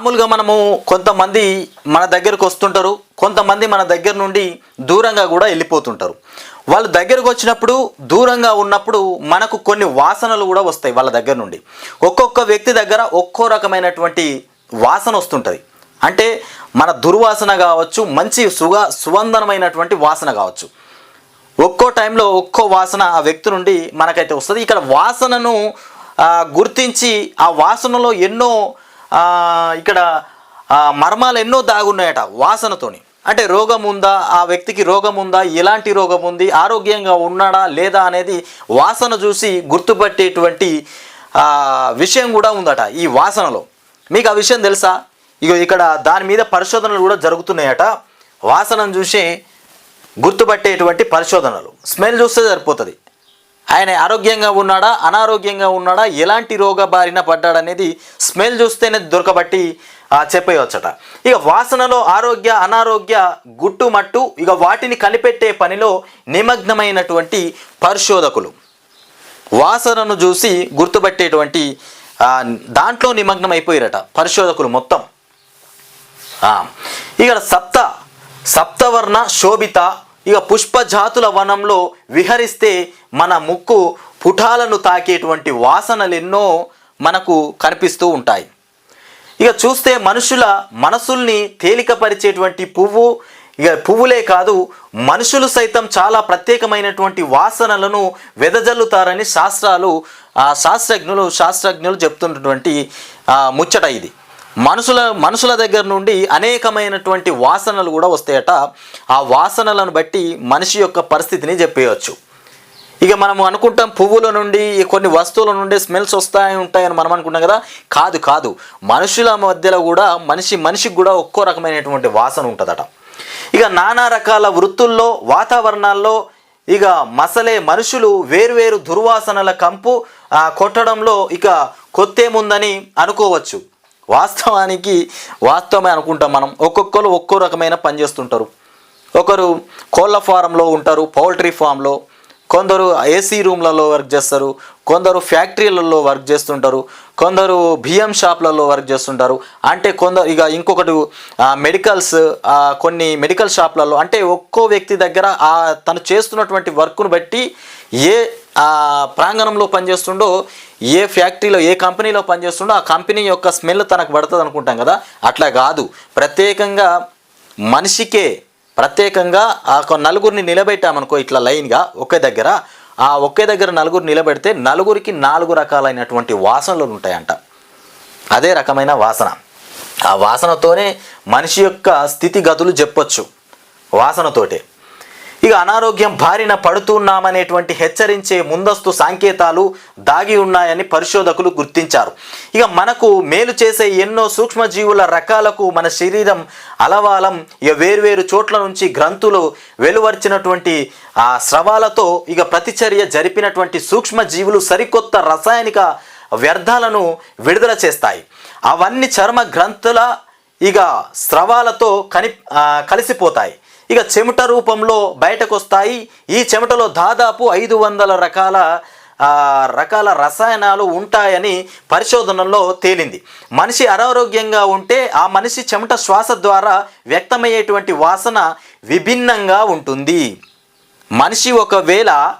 మామూలుగా మనము కొంతమంది మన దగ్గరకు వస్తుంటారు కొంతమంది మన దగ్గర నుండి దూరంగా కూడా వెళ్ళిపోతుంటారు. వాళ్ళు దగ్గరకు వచ్చినప్పుడు దూరంగా ఉన్నప్పుడు మనకు కొన్ని వాసనలు కూడా వస్తాయి వాళ్ళ దగ్గర నుండి. ఒక్కొక్క వ్యక్తి దగ్గర ఒక్కో రకమైనటువంటి వాసన వస్తుంటుంది. అంటే మన దుర్వాసన కావచ్చు మంచి సుగ సుగంధనమైనటువంటి వాసన కావచ్చు. ఒక్కో టైంలో ఒక్కో వాసన ఆ వ్యక్తి నుండి మనకైతే వస్తుంది. ఇక్కడ వాసనను గుర్తించి ఆ వాసనలో ఎన్నో ఇక్కడ మర్మాలు ఎన్నో దాగున్నాయట వాసనతోని. అంటే రోగం ఉందా ఆ వ్యక్తికి రోగం ఉందా ఎలాంటి రోగం ఉంది ఆరోగ్యంగా ఉన్నాడా? లేదా? అనేది వాసన చూసి గుర్తుపట్టేటువంటి విషయం కూడా ఉందట ఈ వాసనలో. మీకు ఆ విషయం తెలుసా? ఇగో ఇక్కడ దాని మీద పరిశోధనలు కూడా జరుగుతున్నాయట. వాసనను చూసి గుర్తుపట్టేటువంటి పరిశోధనలు. స్మెల్ చూస్తే సరిపోతుంది. ఆయన ఆరోగ్యంగా ఉన్నాడా అనారోగ్యంగా ఉన్నాడా ఎలాంటి రోగ బారిన పడ్డాడనేది స్మెల్ చూస్తేనే దొరకబట్టి ఆ, చెప్పేయవచ్చట ఇక వాసనలో ఆరోగ్య అనారోగ్య గుట్టుమట్టు ఇక వాటిని కనిపెట్టే పనిలో నిమగ్నమైనటువంటి పరిశోధకులు. వాసనను చూసి గుర్తుపట్టేటువంటి దాంట్లో నిమగ్నం అయిపోయారట పరిశోధకులు మొత్తం. ఇక ఇక్కడ సప్త సప్తవర్ణ శోభిత ఇక పుష్ప జాతుల వనంలో విహరిస్తే మన ముక్కు పుటాలను తాకేటువంటి వాసనలు ఎన్నో మనకు కనిపిస్తూ ఉంటాయి. ఇక చూస్తే మనుషుల మనసుల్ని తేలికపరిచేటువంటి పువ్వు ఇక పువ్వులే కాదు మనుషులు సైతం చాలా ప్రత్యేకమైనటువంటి వాసనలను వెదజల్లుతారని శాస్త్రాలు శాస్త్రజ్ఞులు శాస్త్రజ్ఞులు చెప్తున్నటువంటి ముచ్చట ఇది. మనుషుల మనుషుల దగ్గర నుండి అనేకమైనటువంటి వాసనలు కూడా వస్తాయట. ఆ వాసనలను బట్టి మనిషి యొక్క పరిస్థితిని చెప్పేయచ్చు. ఇక మనం అనుకుంటాం పువ్వుల నుండి కొన్ని వస్తువుల నుండి స్మెల్స్ వస్తాయి ఉంటాయని మనం అనుకుంటాం కదా? కాదు కాదు. మనుషుల మధ్యలో కూడా మనిషి మనిషికి కూడా ఒక్కో రకమైనటువంటి వాసన ఉంటుందట. ఇక నానా రకాల వృత్తుల్లో వాతావరణాల్లో ఇక మసలే మనుషులు వేరువేరు దుర్వాసనల కంపు కొట్టడంలో ఇక కొత్తేముందని అనుకోవచ్చు. వాస్తవానికి వాస్తవమే అనుకుంటాం మనం. ఒక్కొక్కరు ఒక్కో రకమైన పని చేస్తుంటారు. ఒకరు కోళ్ళ ఫారంలో ఉంటారు పౌల్ట్రీ ఫామ్లో కొందరు ఏసీ రూమ్లలో వర్క్ చేస్తారు కొందరు ఫ్యాక్టరీలలో వర్క్ చేస్తుంటారు కొందరు బియ్యం షాప్లలో వర్క్ చేస్తుంటారు. అంటే కొందరు ఇక ఇంకొకటి మెడికల్స్ కొన్ని మెడికల్ షాప్లలో అంటే ఒక్కో వ్యక్తి దగ్గర తను చేస్తున్నటువంటి వర్క్ను బట్టి ఏ ప్రాంగణంలో పనిచేస్తుండో ఏ ఫ్యాక్టరీలో ఏ కంపెనీలో పనిచేస్తుండో ఆ కంపెనీ యొక్క స్మెల్ తనకు పడుతుంది అనుకుంటాం కదా? అట్లా కాదు. ప్రత్యేకంగా మనిషికే ప్రత్యేకంగా ఆ నలుగురిని నిలబెట్టామనుకో ఇట్లా లైన్గా ఒకే దగ్గర. ఆ ఒకే దగ్గర నలుగురు నిలబెడితే నలుగురికి నాలుగు రకాలైనటువంటి వాసనలు ఉంటాయంట. అదే రకమైన వాసన. ఆ వాసనతోనే మనిషి యొక్క స్థితిగతులు చెప్పొచ్చు. వాసనతోటే. ఇక అనారోగ్యం బారిన పడుతున్నామనేటువంటి హెచ్చరించే ముందస్తు సంకేతాలు దాగి ఉన్నాయని పరిశోధకులు గుర్తించారు. ఇక మనకు మేలు చేసే ఎన్నో సూక్ష్మజీవుల రకాలకు మన శరీరం అలవాలం. ఇక వేర్వేరు చోట్ల నుంచి గ్రంథులు వెలువర్చినటువంటి ఆ స్రవాలతో ఇక ప్రతిచర్య జరిపినటువంటి సూక్ష్మజీవులు సరికొత్త రసాయనిక వ్యర్థాలను విడుదల చేస్తాయి. అవన్నీ చర్మ గ్రంథుల ఇక స్రవాలతో కని కలిసిపోతాయి. ఇక చెమట రూపంలో బయటకు వస్తాయి ఈ చెమటలో దాదాపు ఐదు వందల రకాల రకాల రసాయనాలు ఉంటాయని పరిశోధనలో తేలింది. మనిషి అనారోగ్యంగా ఉంటే ఆ మనిషి చెమట శ్వాస ద్వారా వ్యక్తమయ్యేటువంటి వాసన విభిన్నంగా ఉంటుంది. మనిషి ఒకవేళ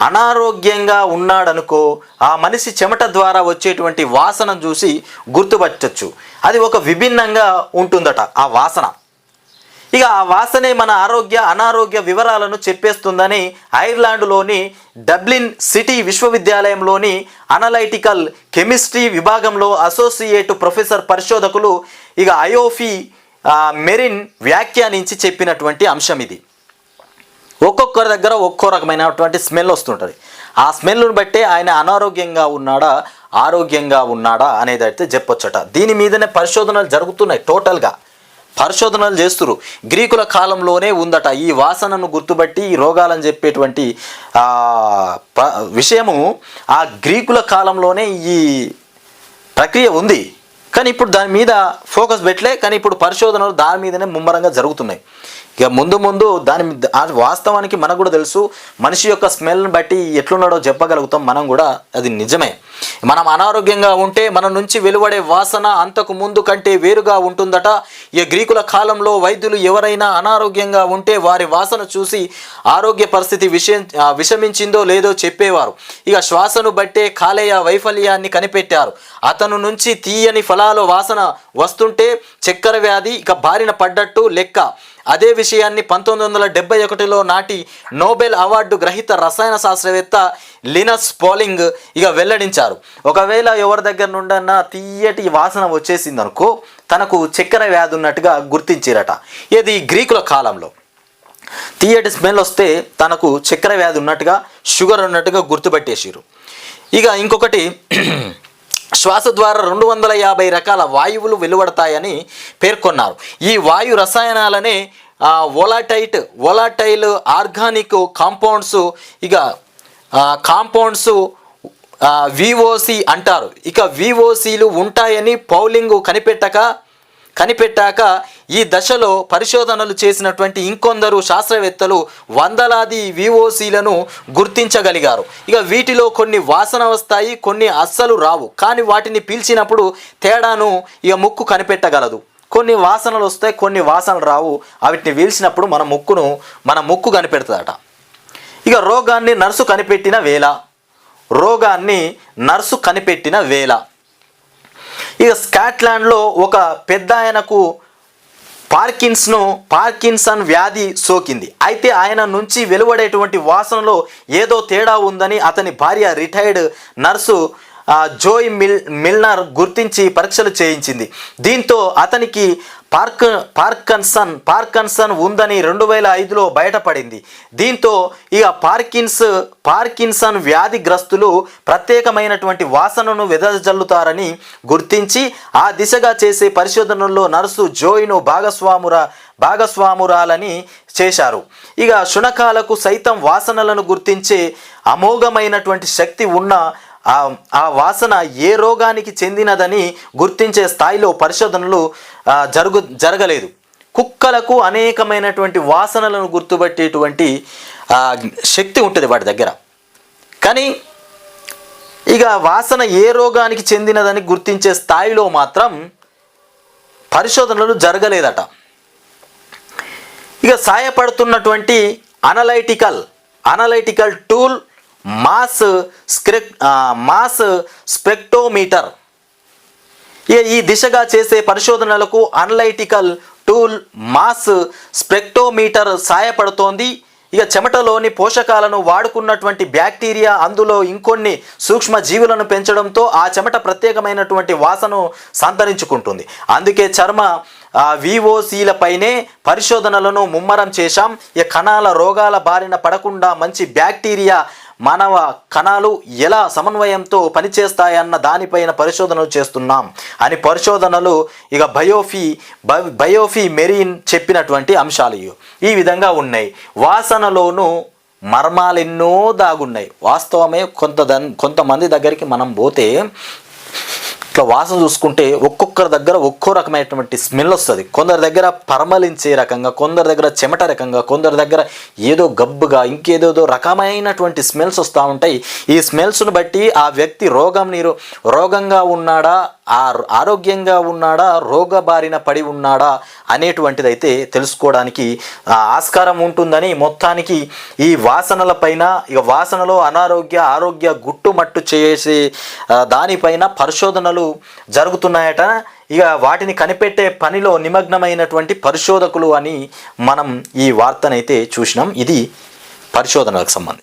అనారోగ్యంగా ఉన్నాడనుకో ఆ మనిషి చెమట ద్వారా వచ్చేటువంటి వాసన చూసి గుర్తుపట్టచ్చు. అది ఒక విభిన్నంగా ఉంటుందట ఆ వాసన. ఇక ఆ వాసనే మన ఆరోగ్య అనారోగ్య వివరాలను చెప్పేస్తుందని ఐర్లాండ్లోని డబ్లిన్ సిటీ విశ్వవిద్యాలయంలోని అనలైటికల్ కెమిస్ట్రీ విభాగంలో అసోసియేట్ ప్రొఫెసర్ పరిశోధకులు ఇక అయోఫీ మెరిన్ వ్యాఖ్యానించి చెప్పినటువంటి అంశం ఇది. ఒక్కొక్కరి దగ్గర ఒక్కో రకమైనటువంటి స్మెల్ వస్తుంటుంది. ఆ స్మెల్ను బట్టే ఆయన అనారోగ్యంగా ఉన్నాడా ఆరోగ్యంగా ఉన్నాడా అనేది అయితే చెప్పొచ్చట. దీని మీదనే పరిశోధనలు జరుగుతున్నాయి టోటల్గా. పరిశోధనలు చేస్తురు. గ్రీకుల కాలంలోనే ఉందట ఈ వాసనను గుర్తుపట్టి ఈ రోగాలని చెప్పేటువంటి ప- విషయము ఆ గ్రీకుల కాలంలోనే ఈ ప్రక్రియ ఉంది. కానీ ఇప్పుడు దాని మీద ఫోకస్ పెట్టలే కానీ ఇప్పుడు పరిశోధనలు దాని మీదనే ముమ్మరంగా జరుగుతున్నాయి. ఇక ముందు ముందు దాని మీద- వాస్తవానికి మనకు కూడా తెలుసు మనిషి యొక్క స్మెల్ని బట్టి ఎట్లున్నాడో చెప్పగలుగుతాం మనం కూడా అది నిజమే. మనం అనారోగ్యంగా ఉంటే మన నుంచి వెలువడే వాసన అంతకు ముందు కంటే వేరుగా ఉంటుందట. ఈ గ్రీకుల కాలంలో వైద్యులు ఎవరైనా అనారోగ్యంగా ఉంటే వారి వాసన చూసి ఆరోగ్య పరిస్థితి విషయం విషమించిందో లేదో చెప్పేవారు. ఇక శ్వాసను బట్టే కాలేయ వైఫల్యాన్ని కనిపెట్టారు. అతను నుంచి తీయని ఫలాల వాసన వస్తుంటే చక్కెర వ్యాధి ఇక బారిన పడ్డట్టు లెక్క. అదే విషయాన్ని పంతొమ్మిది వందల డెబ్బై ఒకటిలో నాటి నోబెల్ అవార్డు గ్రహీత రసాయన శాస్త్రవేత్త లినస్ పోలింగ్ ఇక వెల్లడించారు. ఒకవేళ ఎవరి దగ్గర నుండన్నా తీయటి వాసన వచ్చేసింది అనుకో తనకు చక్కెర వ్యాధి ఉన్నట్టుగా గుర్తించారట. ఇది గ్రీకుల కాలంలో? తీయటి స్మెల్ వస్తే తనకు చక్కెర వ్యాధి ఉన్నట్టుగా షుగర్ ఉన్నట్టుగా గుర్తుపెట్టేసారు ఇక ఇంకొకటి శ్వాస ద్వారా రెండు వందల యాభై రకాల వాయువులు వెలువడతాయని పేర్కొన్నారు. ఈ వాయు రసాయనాలనే వోలాటైట్ వోలాటైల్ ఆర్గానిక్ కాంపౌండ్స్ ఇక కాంపౌండ్స్ విఓసి అంటారు. ఇక విఓసీలు ఉంటాయని పౌలింగ్ కనిపెట్టక కనిపెట్టాక ఈ దశలో పరిశోధనలు చేసినటువంటి ఇంకొందరు శాస్త్రవేత్తలు వందలాది విఓసీలను గుర్తించగలిగారు. ఇక వీటిలో కొన్ని వాసన వస్తాయి కొన్ని అస్సలు రావు. కానీ వాటిని పీల్చినప్పుడు తేడాను ఇక ముక్కు కనిపెట్టగలదు. కొన్ని వాసనలు వస్తాయి కొన్ని వాసనలు రావు. వాటిని పీల్చినప్పుడు మన ముక్కును మన ముక్కు కనిపెడుతుందట. ఇక రోగాన్ని నర్సు కనిపెట్టిన వేళ. రోగాన్ని నర్సు కనిపెట్టిన వేళ. ఇక స్కాట్లాండ్లో ఒక పెద్ద ఆయనకు పార్కిన్స్ను పార్కిన్సన్ వ్యాధి సోకింది. అయితే ఆయన నుంచి వెలువడేటువంటి వాసనలో ఏదో తేడా ఉందని అతని భార్య retired nurse Joy Mil Milner గుర్తించి పరీక్షలు చేయించింది. దీంతో అతనికి పార్క్ పార్కన్సన్ పార్కన్సన్ ఉందని రెండు వేల ఐదులో బయటపడింది. దీంతో ఇక పార్కిన్స్ పార్కిన్సన్ వ్యాధిగ్రస్తులు ప్రత్యేకమైనటువంటి వాసనను వెదజల్లుతారని గుర్తించి ఆ దిశగా చేసే పరిశోధనల్లో నర్సు జోయిను భాగస్వాముర భాగస్వామురాలని చేశారు. ఇక శునకాలకు సైతం వాసనలను గుర్తించే అమోఘమైనటువంటి శక్తి ఉన్న ఆ ఆ వాసన ఏ రోగానికి చెందినదని గుర్తించే స్థాయిలో పరిశోధనలు జరుగు జరగలేదు. కుక్కలకు అనేకమైనటువంటి వాసనలను గుర్తుపట్టేటువంటి శక్తి ఉంటుంది వాటి దగ్గర. కానీ ఇక వాసన ఏ రోగానికి చెందినదని గుర్తించే స్థాయిలో మాత్రం పరిశోధనలు జరగలేదట. ఇక సాయపడుతున్నటువంటి analytical analytical tool mass spec mass spectrometer ఈ దిశగా చేసే పరిశోధనలకు అనలైటికల్ టూల్ మాస్ స్పెక్టోమీటర్ సాయపడుతోంది. ఇక చెమటలోని పోషకాలను వాడుకున్నటువంటి బ్యాక్టీరియా అందులో ఇంకొన్ని సూక్ష్మ జీవులను పెంచడంతో ఆ చెమట ప్రత్యేకమైనటువంటి వాసను సంతరించుకుంటుంది. అందుకే చర్మ విఓసీలపైనే పరిశోధనలను ముమ్మరం చేశాం. ఈ కణాల రోగాల బారిన పడకుండా మంచి బ్యాక్టీరియా మానవ కణాలు ఎలా సమన్వయంతో పనిచేస్తాయన్న దానిపైన పరిశోధనలు చేస్తున్నాం. అని పరిశోధనలు ఇక బయోఫీ బయోఫీ మెరీన్ చెప్పినటువంటి అంశాలు ఇవి. ఈ విధంగా ఉన్నాయి. వాసనలోనూ మర్మాలెన్నో దాగున్నాయి. వాస్తవమే కొంత దన్ కొంతమంది దగ్గరికి మనం పోతే ఇట్లా వాసన చూసుకుంటే ఒక్కొక్కరి దగ్గర ఒక్కో రకమైనటువంటి స్మెల్ వస్తుంది. కొందరి దగ్గర పరమలించే రకంగా కొందరి దగ్గర చెమట రకంగా కొందరి దగ్గర ఏదో గబ్బుగా ఇంకేదేదో రకమైనటువంటి స్మెల్స్ వస్తూ ఉంటాయి. ఈ స్మెల్స్ను బట్టి ఆ వ్యక్తి రోగం నీరు రోగంగా ఉన్నాడా ఆ ఆరోగ్యంగా ఉన్నాడా రోగ బారిన పడి ఉన్నాడా అనేటువంటిది అయితే తెలుసుకోవడానికి ఆస్కారం ఉంటుందని మొత్తానికి ఈ వాసనల పైన ఇక వాసనలో అనారోగ్య ఆరోగ్య గుట్టుమట్టు చేసే దానిపైన పరిశోధనలు జరుగుతున్నాయట. ఇక వాటిని కనిపెట్టే పనిలో నిమగ్నమైనటువంటి పరిశోధకులు అని మనం ఈ వార్తనైతే చూసినాం. ఇది పరిశోధనలకు సంబంధించి.